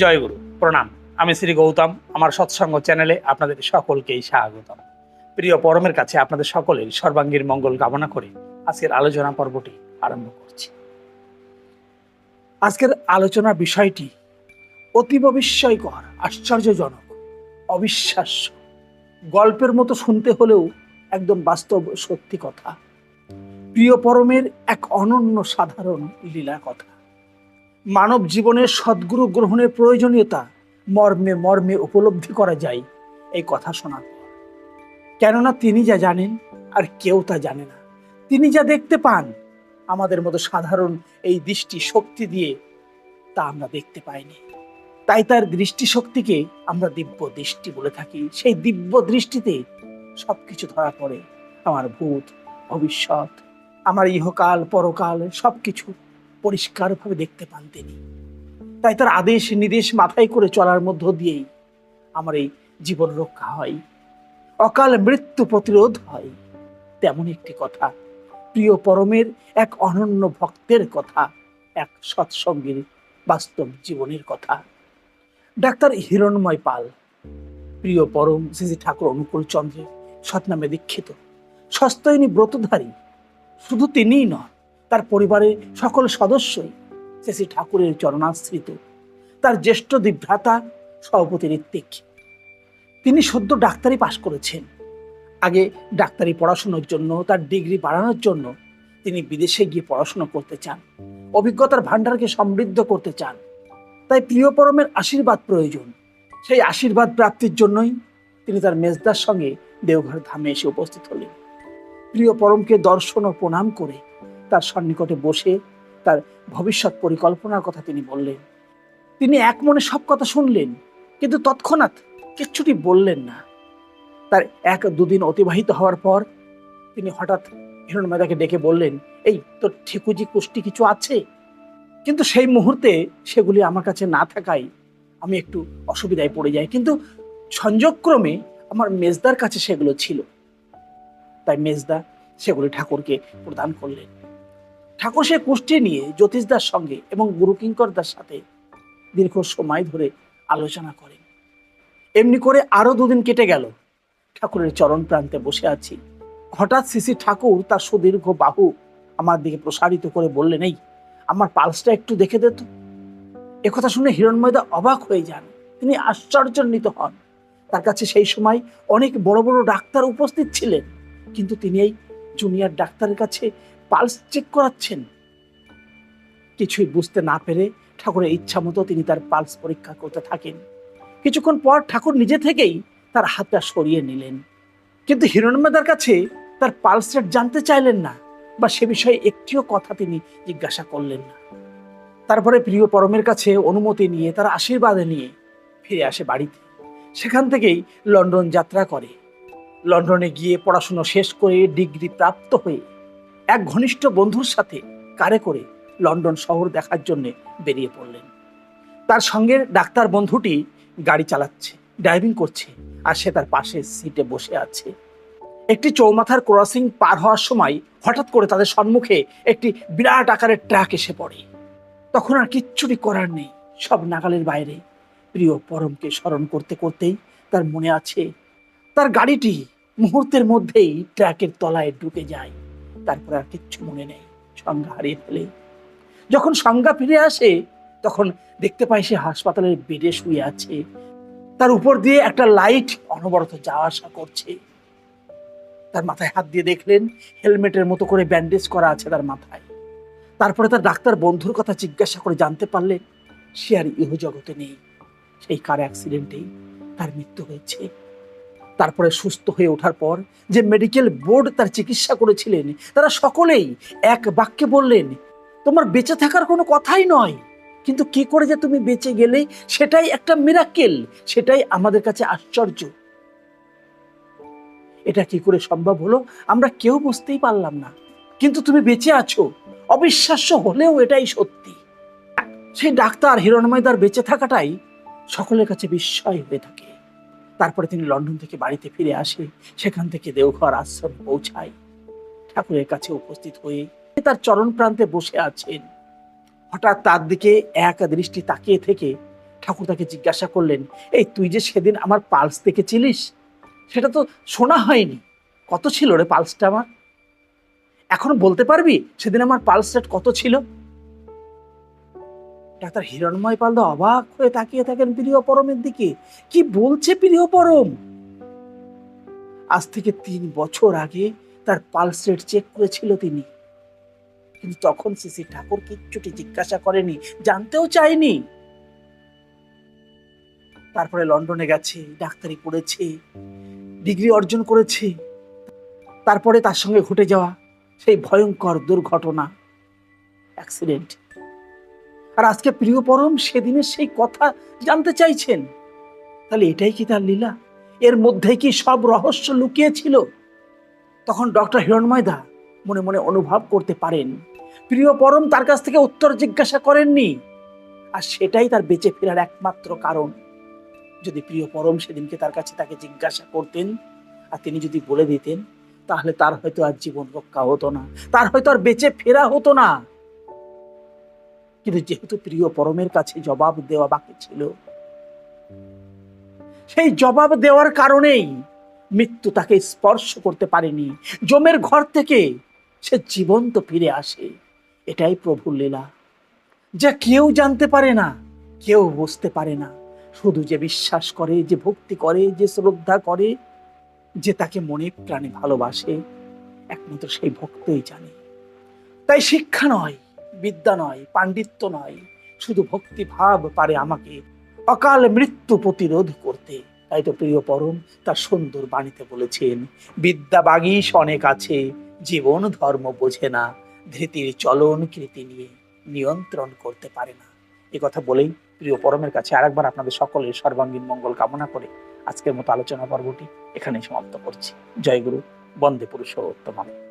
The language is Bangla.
জয় গুরু প্রণাম। আমি শ্রী গৌতম, আমার সৎসঙ্গ চ্যানেলে আপনাদের সকলকেই স্বাগতম। প্রিয় পরমের কাছে আপনাদের সকলের সর্বাঙ্গীর মঙ্গল কামনা করে আজকের আলোচনা পর্বটি আরম্ভ করছি। আজকের আলোচনার বিষয়টি অতীব বিস্ময়কর, আশ্চর্যজনক, অবিশ্বাস্য। গল্পের মতো শুনতে হলেও একদম বাস্তব সত্যি কথা। প্রিয় পরমের এক অনন্য সাধারণ লীলা কথা। মানব জীবনের সদ্গুরু গ্রহণের প্রয়োজনীয়তা মর্মে মর্মে উপলব্ধি করা যায়। এই কথা শোনার কেননা তিনি যা জানেন আর কেউ তা জানে না। তিনি যা দেখতে পান, আমাদের মতো সাধারণ এই দৃষ্টি শক্তি দিয়ে তা আমরা দেখতে পাইনি। তাই তার দৃষ্টিশক্তিকে আমরা দিব্য দৃষ্টি বলে থাকি। সেই দিব্য দৃষ্টিতে সব কিছু ধরা পড়ে। আমার ভূত, ভবিষ্যৎ, আমার ইহকাল, পরকাল, সবকিছু। পরিষ্কারভাবে দেখতে পান তিনি। তাই তার আদেশ নির্দেশ মাথায় করে চলার মধ্য দিয়েই আমার এই জীবন রক্ষা হয়। অকাল মৃত্যু প্রতিরোধ হয়। তেমন একটি কথা। প্রিয় পরমের এক অনন্য ভক্তের কথা। এক সৎসঙ্গীর বাস্তব জীবনের কথা। ডাক্তার হিরণময় পাল। প্রিয় পরম শ্রী ঠাকুর অনুকূল চন্দ্রের সৎনামে দীক্ষিত। সস্তয়নী ব্রতধারী। শুধু তিনিই নন তার পরিবারের সকল সদস্যই শ্রী ঠাকুরের চরণাশ্রিত। তার জ্যেষ্ঠ দিভ্রাতা সভাপতি ঋত্বিক তিনি সদ্য ডাক্তারি পাশ করেছেন। আগে ডাক্তারি পড়াশোনার জন্য, তার ডিগ্রি বাড়ানোর জন্য তিনি বিদেশে গিয়ে পড়াশোনা করতে চান। অভিজ্ঞতার ভাণ্ডারকে সমৃদ্ধ করতে চান। তাই প্রিয় পরমের আশীর্বাদ প্রয়োজন। সেই আশীর্বাদ প্রাপ্তির জন্যই তিনি তার মেজদার সঙ্গে দেওঘর ধামে এসে উপস্থিত হলেন। প্রিয় পরমকে দর্শন ও প্রণাম করে তার সন্নিকটে বসে তার ভবিষ্যৎ পরিকল্পনার কথা তিনি বললেন। তিনি এক মনে সব কথা শুনলেন, কিন্তু তৎক্ষণাৎ কিচ্ছুটি বললেন না। তার এক দুদিন অতিবাহিত হওয়ার পর তিনি হঠাৎ হিরণমেদাকে ডেকে বললেন, এই, তোর ঠিকুজি কুষ্টি কিছু আছে? কিন্তু সেই মুহূর্তে সেগুলি আমার কাছে না থাকায় আমি একটু অসুবিধায় পড়ে যাই। কিন্তু সংযোগক্রমে আমার মেজদার কাছে সেগুলো ছিল। তাই মেজদা সেগুলি ঠাকুরকে প্রদান করলেন। ঠাকুর কুষ্টি নিয়ে জ্যোতিষদার সঙ্গে এবং গুরু কিঙ্করদার সাথে দীর্ঘ সময় ধরে আলোচনা করেন এমনি করে আরও দুদিন কেটে গেল। ঠাকুরের চরণ প্রান্তে বসে আছি। হঠাৎ শ্রী ঠাকুর তার সুদীর্ঘ বাহু আমার দিকে প্রসারিত করে বললেন, এই, আমার পালসটা একটু দেখে দে তো। একথা শুনে হিরণময়দা অবাক হয়ে যান। তিনি আশ্চর্যান্বিত হন। তার কাছে সেই সময় অনেক বড় বড় ডাক্তার উপস্থিত ছিলেন। কিন্তু তিনি এই জুনিয়র ডাক্তারের কাছে পালস চেক করাচ্ছেন। কিছুই বুঝতে না পেরে ঠাকুরের ইচ্ছা মতো তিনি তার পালস পরীক্ষা করতে থাকেন। কিছুক্ষণ পর ঠাকুর নিজে থেকেই তার হাতটা সরিয়ে নিলেন। কিন্তু হিরণমেদার কাছে তার পালস রেট জানতে চাইলেন না বা সে বিষয়ে একটিও কথা তিনি জিজ্ঞাসা করলেন না। তারপরে প্রিয় পরমের কাছে অনুমতি নিয়ে তার আশীর্বাদ নিয়ে ফিরে আসে বাড়িতে। সেখান থেকেই লন্ডন যাত্রা করে। লন্ডনে গিয়ে পড়াশুনো শেষ করে ডিগ্রি প্রাপ্ত হয়ে এক ঘনিষ্ঠ বন্ধুর সাথে কারে করে লন্ডন শহর দেখার জন্য বেরিয়ে পড়লেন। তার সঙ্গে ডাক্তার বন্ধুটি গাড়ি চালাচ্ছে ড্রাইভিং করছে আর সে তার পাশে সিটে বসে আছে। একটি চৌমাথার ক্রসিং পার হওয়ার সময় হঠাৎ করে তাদের সম্মুখে একটি বিরাট আকারের ট্রাক এসে পড়ে। তখন আর কিচ্ছুটি করার নেই, সব নাগালের বাইরে। প্রিয় পরমকে স্মরণ করতে করতেই তার মনে আছে, তার গাড়িটি মুহূর্তের মধ্যেই ট্র্যাকের তলায় ঢুকে যায়। তারপর আর কিচ্ছু মনে নেই। সংজ্ঞা হারিয়ে ফেলে যখন সংজ্ঞা ফিরে আসে, তখন দেখতে পায় সে হাসপাতালের বেডে শুয়ে আছে। তার উপর দিয়ে একটা লাইট অনবরত যাওয়া আসা করছে। তার মাথায় হাত দিয়ে দেখলেন, হেলমেটের মতো করে ব্যান্ডেজ করা আছে তার মাথায়। তারপরে তার ডাক্তার বন্ধুর কথা জিজ্ঞাসা করে জানতে পারলেন, সে আর ইহ জগতে নেই। সেই কার অ্যাক্সিডেন্টেই তার মৃত্যু হয়েছে। তারপরে সুস্থ হয়ে ওঠার পর যে মেডিকেল বোর্ড তার চিকিৎসা করেছিলেন, তারা সকলেই এক বাক্যে বললেন, তোমার বেঁচে থাকার কোনো কথাই নয়। কিন্তু কি করে যে তুমি বেঁচে গেলে? সেটাই একটা মিরাকেল সেটাই আমাদের কাছে আশ্চর্য। এটা কি করে সম্ভব হলো? আমরা কেউ বুঝতেই পারলাম না। কিন্তু তুমি বেঁচে আছো। অবিশ্বাস্য হলেও এটাই সত্যি। সেই ডাক্তার হিরণময়দার বেঁচে থাকাটাই সকলের কাছে বিস্ময় হয়ে থাকে। তারপরে তিনি লন্ডন থেকে বাড়িতে ফিরে আসে। সেখান থেকে দেওঘর আশ্রম পৌঁছায়। ঠাকুরের কাছে উপস্থিত হয়ে তার চরণ প্রান্তে বসে আছেন। হঠাৎ তার দিকে এক দৃষ্টি তাকিয়ে থেকে ঠাকুর তাকে জিজ্ঞাসা করলেন, এই তুই যে সেদিন আমার পালস দেখেছিলিস, সেটা তো শোনা হয়নি। কত ছিল রে পালসটা আমার? এখন বলতে পারবি সেদিন আমার পালস কত ছিল? ডাক্তার হিরণময় পালদা অবাক হয়ে তাকিয়ে থাকেন প্রিয় পরমের দিকে। কি বলছে প্রিয় পরম? আজ থেকে তিন বছর আগে তার পালস রেট চেক করেছিল তিনি। কিন্তু তখন সিসি ঠাকুর কিচ্ছুটি জিজ্ঞাসা করেনি, জানতেও চায়নি। তারপরে লন্ডনে গেছে, ডাক্তারি পড়েছে, ডিগ্রি অর্জন করেছে। তারপরে তার সঙ্গে ঘটে যাওয়া সেই ভয়ঙ্কর দুর্ঘটনা অ্যাক্সিডেন্ট আর আজকে প্রিয় পরম সেদিনের সেই কথা জানতে চাইছেন, তাহলে এটাই কি তার লীলা? এর মধ্যে কি সব রহস্য লুকিয়ে ছিল তখন ডক্টর হিরণময়দা মনে মনে অনুভব করতে পারেন, প্রিয় পরম তার কাছ থেকে উত্তর জিজ্ঞাসা করেননি। আর সেটাই তার বেঁচে ফেরার একমাত্র কারণ। যদি প্রিয় পরম সেদিনকে তার কাছে তাকে জিজ্ঞাসা করতেন আর তিনি যদি বলে দিতেন, তাহলে তার হয়তো আর জীবন রক্ষা হতো না, তার হয়তো আর বেঁচে ফেরা হতো না। কিন্তু যেহেতু প্রিয় পরমের কাছে জবাব দেওয়া বাকি ছিল, সেই জবাব দেওয়ার কারণেই মৃত্যু তাকে স্পর্শ করতে পারেনি। জমের ঘর থেকে সে জীবন্ত ফিরে আসে। এটাই প্রভুর লীলা। যা কেউ জানতে পারে না, কেউ বুঝতে পারে না। শুধু যে বিশ্বাস করে, যে ভক্তি করে, যে শ্রদ্ধা করে, যে তাকে মনে প্রাণে ভালোবাসে, একমাত্র সেই ভক্তই জানে। তাই শিক্ষা নয় বিদ্যা নয়, পাণ্ডিত্য নয়, শুধু ভক্তি ভাব পারে আমাকে। অকাল মৃত্যু প্রতিরোধ করতে। তাই তো প্রিয় পরম, তার সুন্দর বাণীতে বলেছেন, বিদ্যা বাগীশ অনেক আছে, জীবন ধর্ম বোঝে না, ধৃতির চলন কৃতি নিয়ে নিয়ন্ত্রণ করতে পারে না। এ কথা বলেই প্রিয় পরমের কাছে আরেকবার আপনাদের সকলের সর্বাঙ্গীন মঙ্গল কামনা করে আজকের মতো আলোচনা পর্বটি এখানেই সমাপ্ত করছি। জয় গুরু, বন্দে পুরুষোত্তম